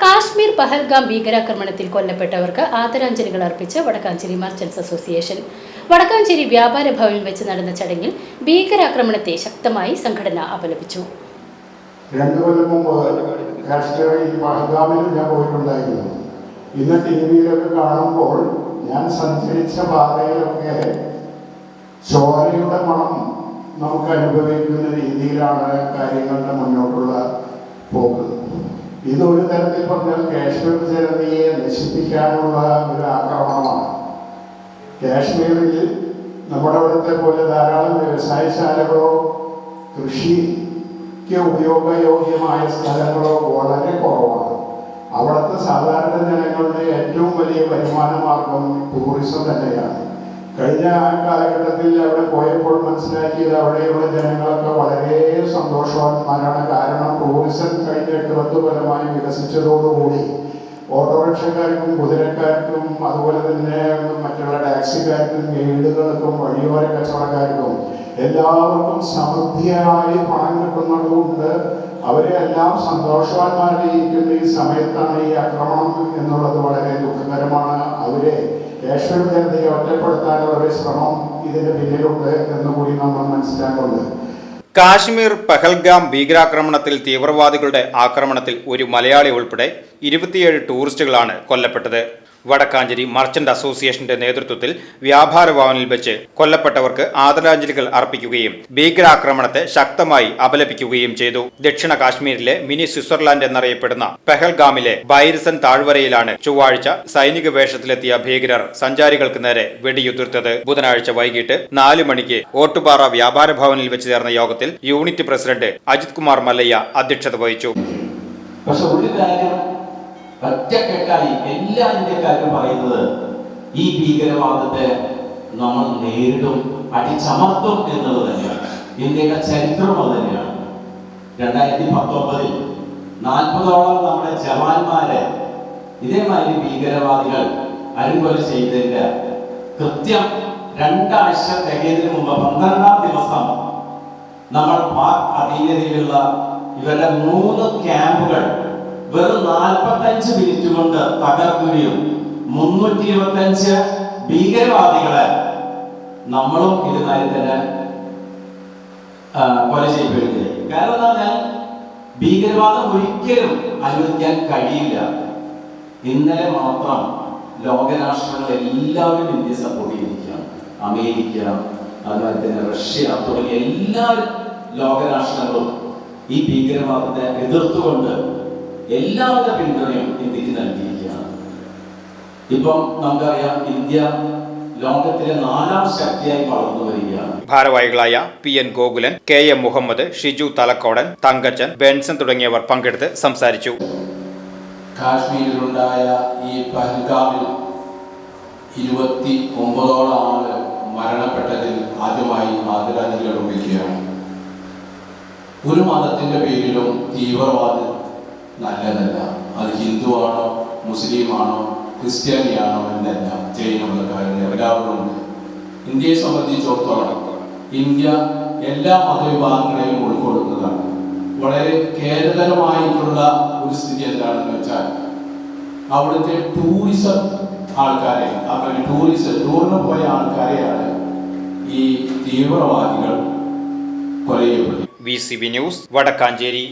Kashmir Pahalgam ഭീകരാക്രമണത്തിൽ കൊല്ലപ്പെട്ടവർക്ക് ആദരാഞ്ജലികൾ അർപ്പിച്ച് വടക്കാഞ്ചേരി മർച്ചൻസ് അസോസിയേഷൻ. വടക്കാഞ്ചേരി വ്യാപാര ഭവനിൽ വെച്ച് നടന്ന ചടങ്ങിൽ ഭീകരാക്രമണത്തെ ശക്തമായി സംഘടന അപലപിച്ചു. രണ്ടു കൊല്ലം മുമ്പ് കാശ്മീരിൽ പഹൽഗാമിൽ ഞാൻ പോയിട്ടുണ്ടായിരുന്നു. ഇന്ന് ടി വിയിലൊക്കെ കാണുമ്പോൾ ഞാൻ സഞ്ചരിച്ച പാതയിലൊക്കെ ചോരയുടെ മണം നമുക്ക് അനുഭവിക്കുന്ന രീതിയിലാണ് കാര്യങ്ങളുടെ മുന്നോട്ടുള്ള പോക്ക്. ഇത് ഒരു തരത്തിൽ പറഞ്ഞാൽ കാശ്മീർ ജനതയെ നശിപ്പിക്കാനുള്ള ഒരു ആക്രമണമാണ്. കാശ്മീരിൽ നമ്മുടെ അവിടുത്തെ പോലെ ധാരാളം വ്യവസായശാലകളോ കൃഷിക്ക് ഉപയോഗയോഗ്യമായ സ്ഥലങ്ങളോ വളരെ കുറവാണ്. അവിടുത്തെ സാധാരണ ജനങ്ങളുടെ ഏറ്റവും വലിയ വരുമാന മാർഗം ടൂറിസം തന്നെയാണ്. കഴിഞ്ഞ ആ കാലഘട്ടത്തിൽ അവിടെ പോയപ്പോൾ മനസ്സിലാക്കിയത് അവിടെയുള്ള ജനങ്ങളൊക്കെ വളരെ സന്തോഷവാന്മാരാണ് കാരണം ടൂറിസം കഴിഞ്ഞ എട്ട് പത്ത് കൊല്ലമായി വികസിച്ചതോടുകൂടി ഓട്ടോറിക്ഷക്കാർക്കും കുതിരക്കാർക്കും അതുപോലെ തന്നെ മറ്റുള്ള ടാക്സിക്കാർക്കും ഗൈഡുകൾക്കും വഴിയോര കച്ചവടക്കാർക്കും എല്ലാവർക്കും സമൃദ്ധിയായി പണം കിട്ടുന്നതുകൊണ്ട് അവരെ എല്ലാം സന്തോഷവാന്മാരായിരിക്കുന്ന ഈ സമയത്താണ് ഈ ആക്രമണം എന്നുള്ളത് വളരെ ദുഃഖകരമാണ്. കാശ്മീർ ജനതയെ ഒറ്റപ്പെടുത്താനുള്ള ശ്രമം ഇതിന്റെ പിന്നിലുണ്ട് എന്ന് കൂടി നമ്മൾ മനസ്സിലാക്കുന്നുണ്ട്. കാശ്മീർ പഹൽഗാം ഭീകരാക്രമണത്തിൽ തീവ്രവാദികളുടെ ആക്രമണത്തിൽ ഒരു മലയാളി ഉൾപ്പെടെ ഇരുപത്തിയേഴ് ടൂറിസ്റ്റുകളാണ് കൊല്ലപ്പെട്ടത്. വടക്കാഞ്ചേരി മർച്ചന്റ് അസോസിയേഷന്റെ നേതൃത്വത്തിൽ വ്യാപാര ഭവനിൽ വെച്ച് കൊല്ലപ്പെട്ടവർക്ക് ആദരാഞ്ജലികൾ അർപ്പിക്കുകയും ഭീകരാക്രമണത്തെ ശക്തമായി അപലപിക്കുകയും ചെയ്തു. ദക്ഷിണ കാശ്മീരിലെ മിനി സ്വിറ്റ്സർലാൻഡ് എന്നറിയപ്പെടുന്ന പെഹൽഗാമിലെ ബൈരിസൻ താഴ്വരയിലാണ് ചൊവ്വാഴ്ച സൈനിക വേഷത്തിലെത്തിയ ഭീകരർ സഞ്ചാരികൾക്ക് നേരെ വെടിയുതിർത്തത്. ബുധനാഴ്ച വൈകിട്ട് നാലു മണിക്ക് ഓട്ടുപാറ വ്യാപാര ഭവനിൽ വെച്ച് ചേർന്ന യോഗത്തിൽ യൂണിറ്റ് പ്രസിഡന്റ് അജിത് കുമാർ മല്ലയ്യ അധ്യക്ഷത വഹിച്ചു. പക്ഷെ ഒരു കാര്യം ഒറ്റക്കെട്ടായി എല്ലാ ഇന്ത്യക്കാരും പറയുന്നത് ഈ ഭീകരവാദത്തെ നമ്മൾ നേരിടും അടിച്ചമർത്തും എന്നത് തന്നെയാണ്. ഇന്ത്യയുടെ ചരിത്രം അത് തന്നെയാണ്. രണ്ടായിരത്തി പത്തൊമ്പതിൽ നാൽപ്പതോളം നമ്മുടെ ജവാന്മാരെ ഇതേമാതിരി ഭീകരവാദികൾ അരുകൊല ചെയ്തതിന്റെ കൃത്യം രണ്ടാഴ്ച തികയതിനു മുമ്പ് പന്ത്രണ്ടാം ദിവസം നമ്മൾ പാക് അധീനതയിലുള്ള ഇവരുടെ മൂന്ന് ക്യാമ്പുകൾ വെറും നാൽപ്പത്തഞ്ച് മിനിറ്റ് കൊണ്ട് തകർക്കുകയും മുന്നൂറ്റി ഇരുപത്തഞ്ച് ഭീകരവാദികളെ നമ്മളും ഇതുമാതിരി തന്നെ കൊല ചെയ്യപ്പെടുകയും കാരണം എന്താ പറഞ്ഞാൽ ഭീകരവാദം ഒരിക്കലും അനുവദിക്കാൻ കഴിയില്ല. ഇന്നലെ മാത്രം ലോകരാഷ്ട്രങ്ങൾ എല്ലാവരും ഇന്ത്യയെ സപ്പോർട്ട് ചെയ്തിരിക്കുകയാണ്. അമേരിക്ക അതുപോലെ തന്നെ റഷ്യ തുടങ്ങിയ എല്ലാ ലോകരാഷ്ട്രങ്ങളും ഈ ഭീകരവാദത്തെ എതിർത്തുകൊണ്ട് എല്ലാവിധ പിന്തുണയും ഇന്ത്യയ്ക്ക് നൽകിയിരിക്കുകയാണ്. ഇപ്പം നമുക്കറിയാം ഇന്ത്യ ലോകത്തിലെ നാലാം ശക്തിയായി വളർന്നു വരികയാണ്. ഭാരവാഹികളായ P N Gokulan K M Muhammad Shiju Thalakodan Thankachan Benson തുടങ്ങിയവർ പങ്കെടുത്ത് സംസാരിച്ചു. കാശ്മീരിലുണ്ടായ ഈ പഹൽഗാമിൽ ഇരുപത്തി ഒമ്പതോളം ആൾ മരണപ്പെട്ടതിൽ ആദ്യമായി ആദരാഞ്ജലികൾ ഒരു മതത്തിന്റെ പേരിലും തീവ്രവാദം നല്ലതല്ല. അത് ഹിന്ദുവാണോ മുസ്ലിമാണോ ക്രിസ്ത്യാനിയാണോ എന്നല്ല ജൈന കാര്യങ്ങൾ എല്ലാവരും ഇന്ത്യയെ സംബന്ധിച്ചിടത്തോളം ഇന്ത്യ എല്ലാ മതവിഭാഗങ്ങളെയും ഉൾക്കൊള്ളുന്നതാണ്. വളരെ കേരളമായിട്ടുള്ള ഒരു സ്ഥിതി എന്താണെന്ന് വെച്ചാൽ അവിടുത്തെ ടൂറിസം ആൾക്കാരെ അവരുടെ ടൂറിസം ടൂറിന് പോയ ആൾക്കാരെയാണ് ഈ തീവ്രവാദികൾ കൊല ചെയ്യപ്പെട്ടത് V C B news Vadakkanchery.